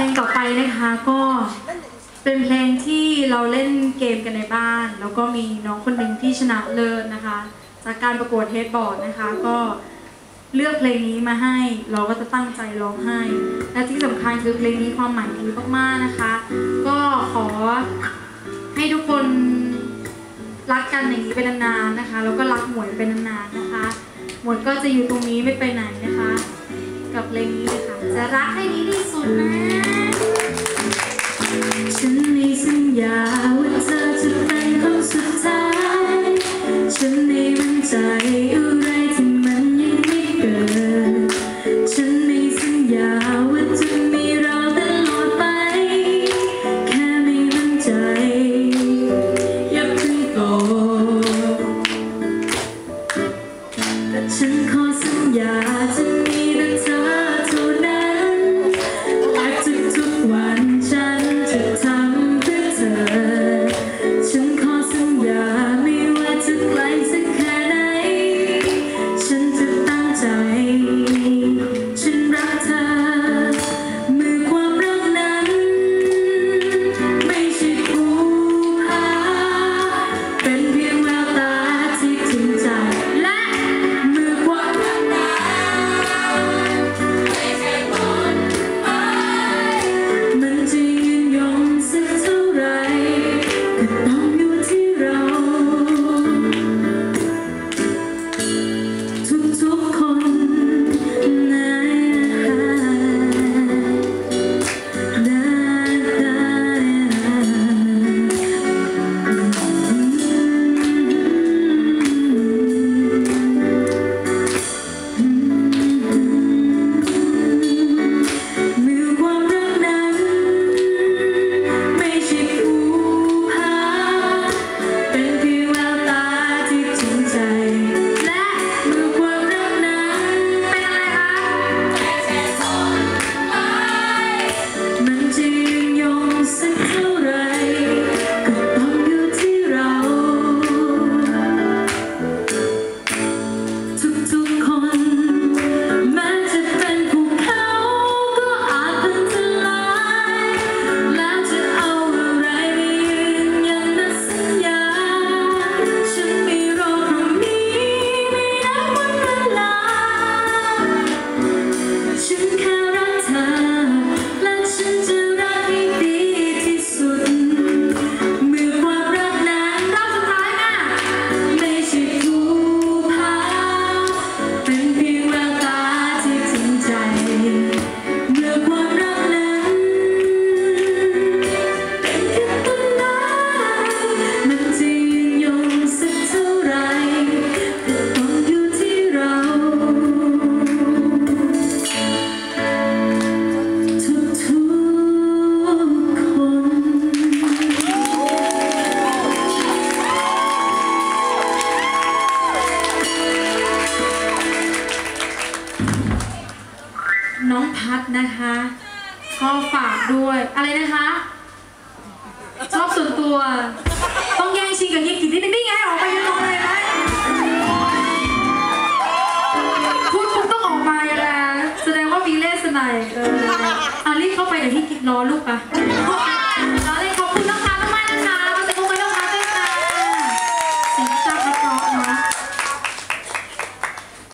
ลงต่อไปนะคะก็เป็นเพลงที่เราเล่นเกมกันในบ้าน แล้วก็มีน้องคนหนึ่งที่ชนะเลิศนะคะ จากการประกวดเฮดบอร์ดนะคะ ก็เลือกเพลงนี้มาให้เราก็จะตั้งใจร้องให้ และที่สำคัญคือเพลงนี้ความหมายดีมากๆนะคะ ก็ขอให้ทุกคนรักกันอย่างนี้เป็นนานๆนะคะ แล้วก็รักหมวยเป็นนานๆนะคะ หมวยก็จะอยู่ตรงนี้ไม่ไปไหนนะคะ กับเพลงนี้นะคะจะรักให้ดีที่สุดนะ ฉันมีสัญญา น้องพัดนะคะ ก็ฝากด้วย อะไรนะคะ ชอบส่วนตัว ต้องแย่งชิงกับเฮียกิจนิดนึงนี่ไงออกไปยืนตรงเลยไหมพูดปุ๊บต้องออกมาอย่างนั้นแสดงว่ามีเล่สไนยเอออะรีบเข้าไปเดี๋ยวพี่กิจรอลูกปะ